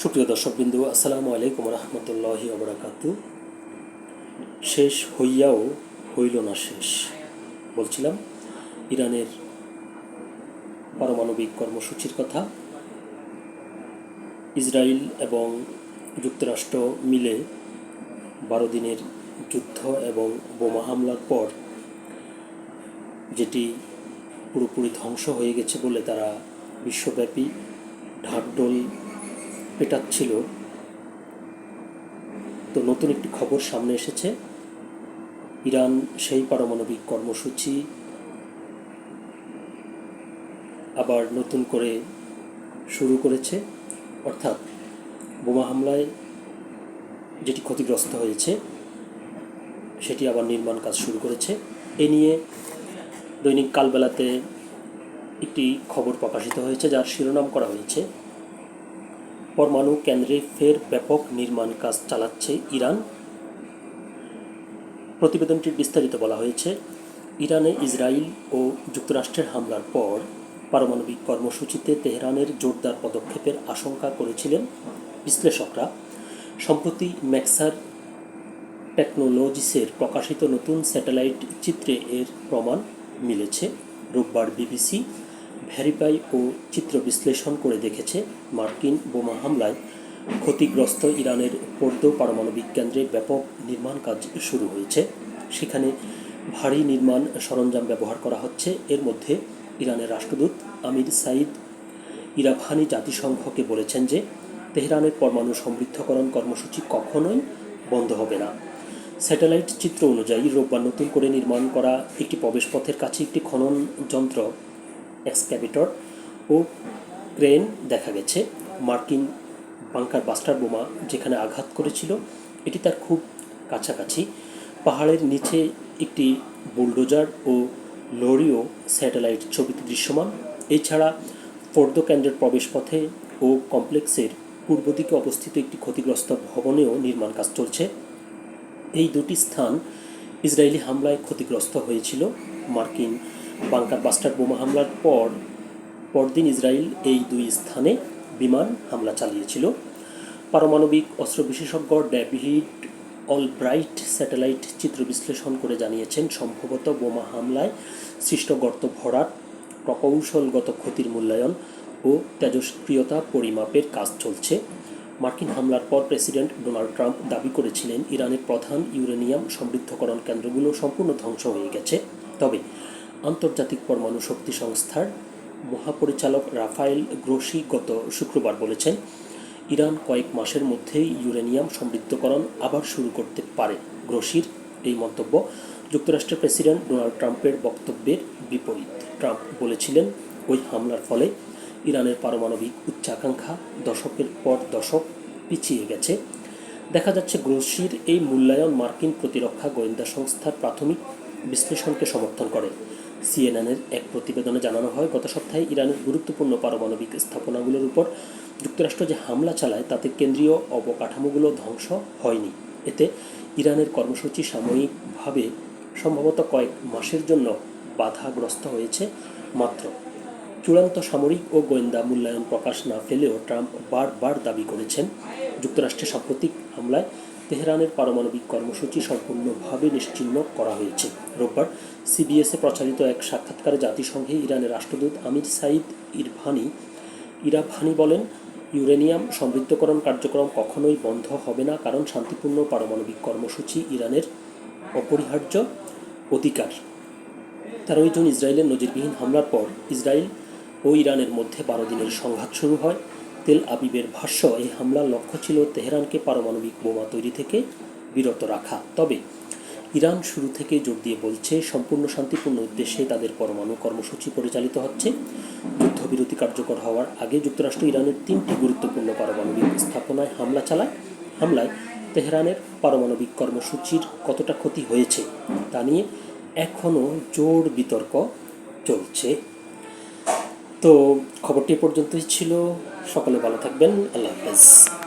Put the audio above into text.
সুপ্রিয় দর্শকবিন্দু, আসসালামু আলাইকুম রহমতুল্লাহি অবরাকাতু শেষ হইয়াও হইল না শেষ। বলছিলাম, ইরানের পারমাণবিক কর্মসূচির কথা। ইসরায়েল এবং যুক্তরাষ্ট্র মিলে বারো দিনের যুদ্ধ এবং বোমা হামলার পর যেটি পুরোপুরি ধ্বংস হয়ে গেছে বলে তারা বিশ্বব্যাপী ঢাকঢোল পেটাচ্ছিল। তো নতুন একটি খবর সামনে এসেছে। ইরান সেই পারমাণবিক কর্মসূচি আবার নতুন করে শুরু করেছে। অর্থাৎ বোমা হামলায় যেটি ক্ষতিগ্রস্ত হয়েছে, সেটি আবার নির্মাণ কাজ শুরু করেছে। এ নিয়ে দৈনিক কালবেলাতে একটি খবর প্রকাশিত হয়েছে, যার শিরোনাম করা হয়েছে পরমাণু কেন্দ্রে ফের ব্যাপক নির্মাণ কাজ চালাচ্ছে ইরান। প্রতিবেদনটির বিস্তারিত বলা হয়েছে, ইরানে ইসরায়েল ও যুক্তরাষ্ট্রের হামলার পর পারমাণবিক কর্মসূচিতে তেহরানের জোরদার পদক্ষেপের আশঙ্কা করেছিলেন বিশ্লেষকরা। সম্প্রতি ম্যাক্সার টেকনোলজিসের প্রকাশিত নতুন স্যাটেলাইট চিত্রে এর প্রমাণ মিলেছে। রোববার বিবিসি ভ্যারিফাই ও চিত্র বিশ্লেষণ করে দেখেছে মার্কিন বোমা হামলায় ক্ষতিগ্রস্ত ইরানের পর্দো পারমাণবিক কেন্দ্রে ব্যাপক নির্মাণ কাজ শুরু হয়েছে। সেখানে ভারী নির্মাণ সরঞ্জাম ব্যবহার করা হচ্ছে। এর মধ্যে ইরানের রাষ্ট্রদূত আমির সাইদ ইরাফানি জাতিসংঘকে বলেছেন যে, তেহরানের পরমাণু সমৃদ্ধকরণ কর্মসূচি কখনোই বন্ধ হবে না। স্যাটেলাইট চিত্র অনুযায়ী রোববার নতুন করে নির্মাণ করা একটি প্রবেশপথের কাছে একটি খনন যন্ত্র এক্সক্যাভিটর ও ক্রেন দেখা গেছে। মার্কিন বাংকার বাস্টার বোমা যেখানে আঘাত করেছিল, এটি তার খুব কাছাকাছি। পাহাড়ের নিচে একটি বুলডোজার ও লরিও স্যাটেলাইট ছবিতে দৃশ্যমান। এছাড়া ফোর্দো কেন্দ্রের প্রবেশপথে ও কমপ্লেক্সের পূর্ব দিকে অবস্থিত একটি ক্ষতিগ্রস্ত ভবনেও নির্মাণ কাজ চলছে। এই দুটি স্থান ইসরায়েলি হামলায় ক্ষতিগ্রস্ত হয়েছিল। মার্কিন বাংকার বাস্টার বোমা হামলার পর পরদিন ইসরায়েল এই দুই স্থানে বিমান হামলা চালিয়েছিল। পারমাণবিক অস্ত্র বিশেষজ্ঞ ডেভিড অলব্রাইট স্যাটেলাইট চিত্র বিশ্লেষণ করে জানিয়েছেন, সম্ভবত বোমা হামলায় সৃষ্ট গর্ত ভরাট, প্রকৌশলগত ক্ষতির মূল্যায়ন ও তেজস্ক্রিয়তা পরিমাপের কাজ চলছে। মার্কিন হামলার পর প্রেসিডেন্ট ডোনাল্ড ট্রাম্প দাবি করেছিলেন, ইরানের প্রধান ইউরেনিয়াম সমৃদ্ধকরণ কেন্দ্রগুলো সম্পূর্ণ ধ্বংস হয়ে গেছে। তবে আন্তর্জাতিক পরমাণু শক্তি সংস্থার মহাপরিচালক রাফায়েল গ্রোসি গত শুক্রবার বলেছেন, ইরান কয়েক মাসের মধ্যেই ইউরেনিয়াম সমৃদ্ধকরণ আবার শুরু করতে পারে। গ্রোসির এই মন্তব্য যুক্তরাষ্ট্রের প্রেসিডেন্ট ডোনাল্ড ট্রাম্পের বক্তব্যের বিপরীত। ট্রাম্প বলেছিলেন, ওই হামলার ফলে ইরানের পারমাণবিক উচ্চাকাঙ্ক্ষা দশকের পর দশক পিছিয়ে গেছে। দেখা যাচ্ছে গ্রোসির এই মূল্যায়ন মার্কিন প্রতিরক্ষা গোয়েন্দা সংস্থার প্রাথমিক বিশ্লেষণকে সমর্থন করে। সিএনএনের এক প্রতিবেদনে জানানো হয়, গত সপ্তাহে ইরানের গুরুত্বপূর্ণ পারমাণবিক স্থাপনাগুলোর উপর যুক্তরাষ্ট্র যে হামলা চালায়, তাতে কেন্দ্রীয় অবকাঠামোগুলো ধ্বংস হয়নি। এতে ইরানের কর্মসূচি সাময়িকভাবে সম্ভবত কয়েক মাসের জন্য বাধাগ্রস্ত হয়েছে মাত্র। চূড়ান্ত সামরিক ও গোয়েন্দা মূল্যায়ন প্রকাশ না ফেলেও ট্রাম্প বারবার দাবি করেছেন, যুক্তরাষ্ট্রের সাম্প্রতিক হামলায় তেহরানের পারমাণবিক কর্মসূচি সম্পূর্ণভাবে নিশ্চিহ্ন করা হয়েছে। রোববার সিবিএসে প্রচারিত এক সাক্ষাৎকারে জাতিসংঘে ইরানের রাষ্ট্রদূত আমির সাইদ ইরভানি, ইরাভানি বলেন, ইউরেনিয়াম সমৃদ্ধকরণ কার্যক্রম কখনোই বন্ধ হবে না কারণ শান্তিপূর্ণ পারমাণবিক কর্মসূচি ইরানের অপরিহার্য অধিকার। তেরোই জুন ইসরায়েলের নজিরবিহীন হামলার পর ইসরায়েল ও ইরানের মধ্যে বারো দিনের সংঘাত শুরু হয়। তেল আবিবের ভাষ্য, এই হামলার লক্ষ্য ছিল তেহরানকে পারমাণবিক বোমা তৈরি থেকে বিরত রাখা। তবে ইরান শুরু থেকে জোর দিয়ে বলছে, সম্পূর্ণ শান্তিপূর্ণ উদ্দেশ্যে তাদের পরমাণু কর্মসূচি পরিচালিত হচ্ছে। যুদ্ধবিরতি কার্যকর হওয়ার আগে যুক্তরাষ্ট্র ইরানের তিনটি গুরুত্বপূর্ণ পারমাণবিক স্থাপনায় হামলা চালায়। হামলায় তেহরানের পারমাণবিক কর্মসূচির কতটা ক্ষতি হয়েছে তা নিয়ে এখনও জোর বিতর্ক চলছে। তো খবরটি পর্যন্তই ছিল। সকলে ভালো থাকবেন। আল্লাহ হাফেজ।